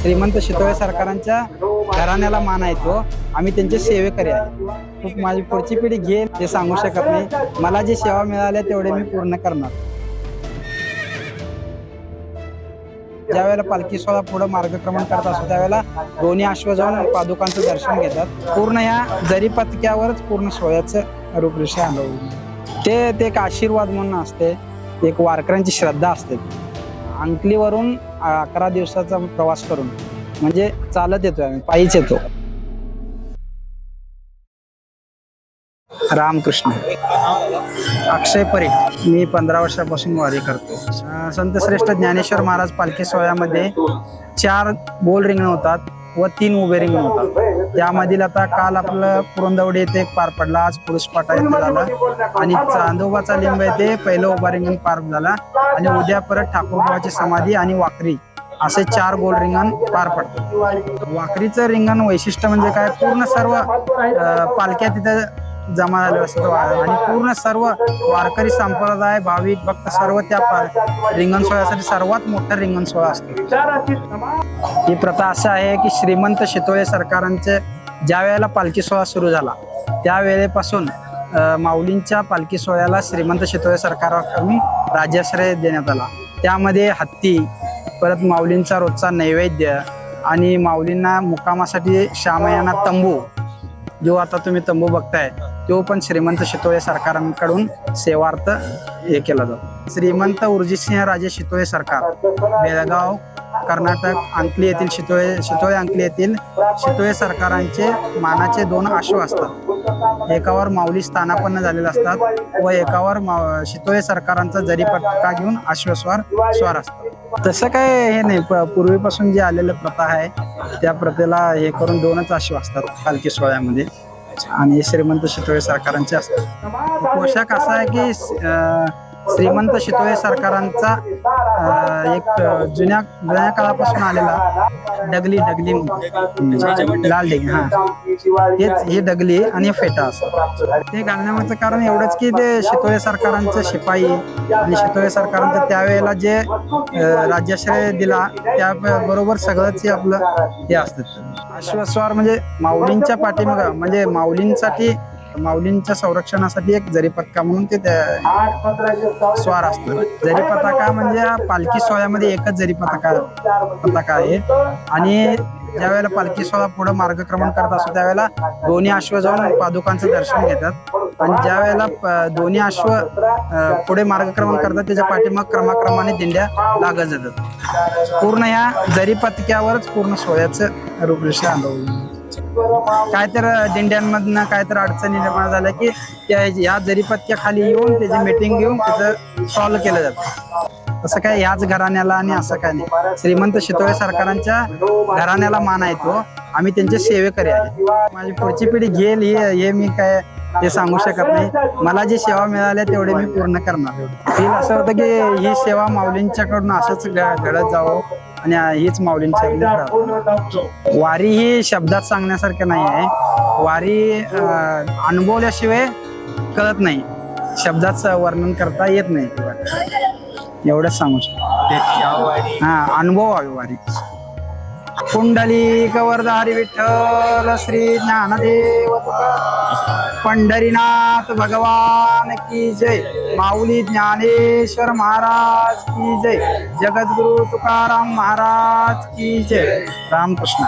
श्रीमंत शितोळे सरकारांच्या घराण्याला मान आहे तो. आम्ही त्यांचे सेवेकरी आहे. माझी पुढची पिढी घेईल ते सांगू शकत नाही. मला जी सेवा मिळाल्या तेवढे मी पूर्ण करणार. ज्या वेळेला पालखी सोहळा पुढे मार्गक्रमण करत असतो त्यावेळेला दोन्ही अश्व जाऊन पादुकांचं दर्शन घेतात. पूर्ण या जरी पथक्यावरच पूर्ण सोहळ्याचं रूपरेषा अनुभव ते ते एक आशीर्वाद म्हणून असते. एक वारकऱ्यांची श्रद्धा असते. अंकलीवरून अकरा दिवसाचा प्रवास करून म्हणजे चालत येतोय आम्ही पायीच येतो. रामकृष्ण. अक्षय परी. मी पंधरा वर्षापासून वारी करतो. संत श्रेष्ठ ज्ञानेश्वर महाराज पालखी सोहळ्यामध्ये चार बोल रिंगण होतात. व तीन उभे रिंगण होतात त्यामधील आता काल आपलं पुरंदवडी येथे एक पार पडला. आज पुरुष पाटा येथे झाला. आणि चांदोबाचा लिंब येथे पहिलं उभा रिंगण पार झाला. आणि उद्या परत ठाकूरबाची समाधी आणि वाकरी असे चार गोल रिंगण पार पडतात वाकरीचं रिंगण वैशिष्ट्य म्हणजे काय? पूर्ण सर्व पालख्या तिथे जमा झाले असतो आणि पूर्ण सर्व वारकरी संप्रदाय भाविक भक्त सर्व त्या पा- रिंगण सोहळ्यासाठी सर्वात मोठा रिंगण सोहळा असतो. ही प्रथा अशी आहे की श्रीमंत शितोळे सरकारांचे ज्या वेळेला पालखी सोहळा सुरू झाला त्यावेळेपासून माऊलींच्या पालखी सोहळ्याला श्रीमंत शितोळे सरकारकडून राज्याश्रय देण्यात आला. त्यामध्ये हत्ती परत माऊलींचा रोजचा नैवेद्य आणि माऊलींना मुक्कामासाठी श्यामयाना तंबू जो आता तुम्ही तंबू बघताय तो पण श्रीमंत शितोळे सरकारांकडून सेवार्थ हे केला जातो. श्रीमंत उर्जितसिंह राजे शितोळे सरकार बेळगाव कर्नाटक अंकली येथील शितोळे शितोळे अंकली येथील शितोळे सरकारांचे मानाचे दोन आश्व असतात. एकावर माऊली स्थानापन्न झालेले असतात व एकावर मा- शितोळे सरकारांचा जरी पटका घेऊन अश्वस्वार स्वार असतात. तसं काय हे नाही. प- पूर्वीपासून जे आलेलं प्रथा आहे त्या प्रथेला हे करून दोनच अशी वाचतात पालखी सोहळ्यामध्ये. आणि श्रीमंत शितोळे सरकारांचे असतात. पोशाख असा आहे की अं, श्रीमंत शितोळे सरकारांचा एक जुन्या जुन्या काळापासून आलेला डगली डगली. लाल डेग हा. हेच हे डगली आणि फेटा असं. ते घालण्यामागचं कारण एवढंच की ते शितोळे सरकारांचं शिपाई आणि शितोळे सरकारांचं त्यावेळेला जे राज्याश्रय दिला त्या बरोबर सगळंच हे आपलं हे असतं. अश्वस्वार म्हणजे माऊलींच्या पाठीमाग म्हणजे माऊलींसाठी माऊलींच्या संरक्षणासाठी एक जरी म्हणून ते त्या- स्वार असतो. जरी पताका म्हणजे पालखी सोहळ्यामध्ये एकच जरी पताका पताका आहे. आणि ज्यावेळेला पालखी सोहळा पुढे मार्गक्रमण करत असतो त्यावेळेला दोन्ही अश्व जाऊन पादुकांचं दर्शन घेतात. आणि ज्या वेळेला प- दोन्ही अश्व पुढे मार्गक्रमण करतात त्याच्या पाठीमाग क्रमाक्रमाने दिंड्या लागत जातात. पूर्ण ह्या जरीपतक्यावरच पूर्ण सोहळ्याचं रूपरेषा आंदोलन काय तर दिंड्यांमधनं काय तर अडचणी निर्माण झाल्या की त्या ह्या खाली येऊन त्याची मीटिंग घेऊन त्याचं सॉल्व्ह केलं जातं. तसं काय ह्याच घराण्याला आणि असं काय नाही. श्रीमंत शितोळे सरकारांच्या घराण्याला मान आहे तो. आम्ही त्यांचे सेवेकरी आहे. माझी पुढची पिढी घेईल हे हे मी काय हे सांगू शकत नाही. मला जी सेवा मिळाल्या तेवढे मी पूर्ण करणार. असं होतं की ही सेवा माऊलींच्याकडून असंच घडत जावं. आणि हीच माऊलींच्या वारी ही शब्दात सांगण्यासारखं नाही आहे. वारी अं, अनुभवल्याशिवाय कळत नाही. शब्दात वर्णन करता येत नाही. एवढंच सांगू शकतो. हा अनुभव आहे वारी. कुंडली कवरधारी विठ्ठल श्री ज्ञानदेव पंढरीनाथ भगवान की जय. माऊली ज्ञानेश्वर महाराज की जय. जगद्गुरु तुकाराम महाराज की जय. रामकृष्ण.